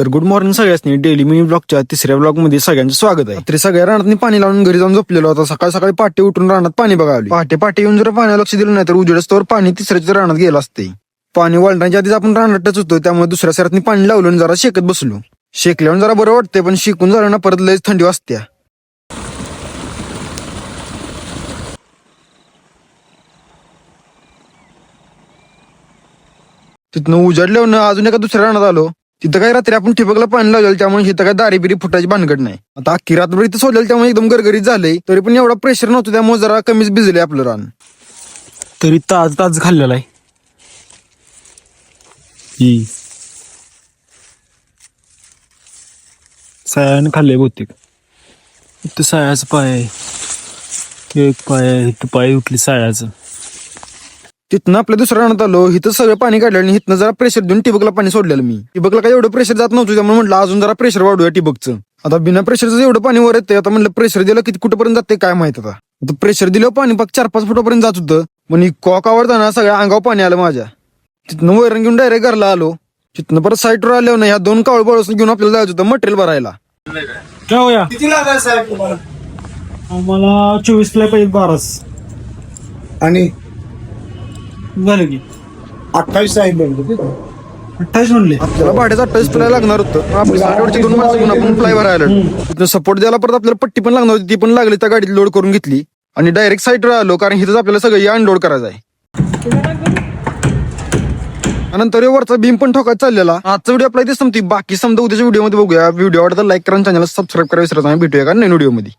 तर good morning सगळ्यांनी daily mini ब्लॉगच्या तिसऱ्या ब्लॉगमध्ये सगळ्यांचं स्वागत आहे. तरी सगळ्या रानात पाणी लावून घरी जाऊन झोपलेलो होता. सकाळ सकाळी पहाटे उठून रानात पाणी बघावले पहाटे पहाटे येऊन जर पाण्याला लक्ष दिलं नाही तर उजेडस्तवर पाणी तिसऱ्याच्या रानात गेलं असते पाणी वळण्याच्या आधीच आपण रानातच होतो त्यामुळे दुसऱ्या सरातनी पाणी लावलं आणि जरा शेकत बसलो. शेकल्यावर जरा बरं वाटतंय पण शिकून झालं ना परत लयच थंडी वाजत्या. तिथनं उजाडल्यावर अजून एका दुसऱ्या रानात आलो. तिथं काय रात्री आपण ठिबकला पाणी लावलेलं त्यामुळे इथं काय दारी बिरी फुटायची भानगड नाही. आता अख्खी रात्रभर इथं सोडलेलं त्यामुळे एकदम गरगरीत झालंय. तरी पण एवढा प्रेशर नव्हतं त्यामुळे जरा कमीच भिजले आपलं रान. तरी ताज ताज खाल्लेला आहे. ही सायानं खाल्लंय बहुतेक. इथं सायाचं पाय आहे. एक पाय आहे इथं पाय उठली सायाचं. तिथनं आपल्या दुसऱ्या रानात आलो इथं सगळं पाणी काढलं आणि इथनं जरा प्रेशर देऊन टिबकला पाणी सोडलेलं मी. टिबकला काय एवढं प्रेशर जात नव्हतं त्यामुळे म्हटलं अजून जरा प्रेशर वाढूया टिबकचं. आता बिना प्रेशरचं एवढं पाणी वर येते आता म्हणलं प्रेशर दिलं किती कुठपर्यंत जाते काय माहीत आता. आता प्रेशर दिलं पाणी फक्त चार पाच फुटापर्यंत जात होतं. पण कॉक आवडताना सगळ्या अंगावर पाणी आलं माझ्या. तिथनं वैरण घेऊन डायरेक्ट घरला आलो. तिथनं परत साईटवर आल्यावर ना ह्या दोन कावळ बळसून घेऊन आपल्याला जायचं होतं मटेरियल भरायला. आम्हाला चोवीस ला पाहिजे बाराच आणि? झालं की. अठ्ठावीस आहे बघ अठ्ठावीस म्हणले. आपल्याला भाड्याचा अठ्ठावीस प्लाय लागणार होतं. पण आपली साईडवरची दोन माणसं घेऊन आपण आलो. सपोर्ट द्यायला परत आपल्याला पट्टी पण लागणार होती ती पण लागली त्या गाडीत लोड करून घेतली. आणि डायरेक्ट साईडवर आलो कारण इथंच आपल्याला सगळं अनलोड करायचं आहे. नंतर वरचा बीम पण ठोकायचा चाललेला. आजचा व्हिडिओ आपला इथे संपती बाकी समजा उद्याच्या व्हिडिओमध्ये बघूया. व्हिडिओ आवडता लाईक करा चॅनल सबस्क्राईब करा. विसरत नाही. भेटूया का नवीन व्हिडिओमध्ये.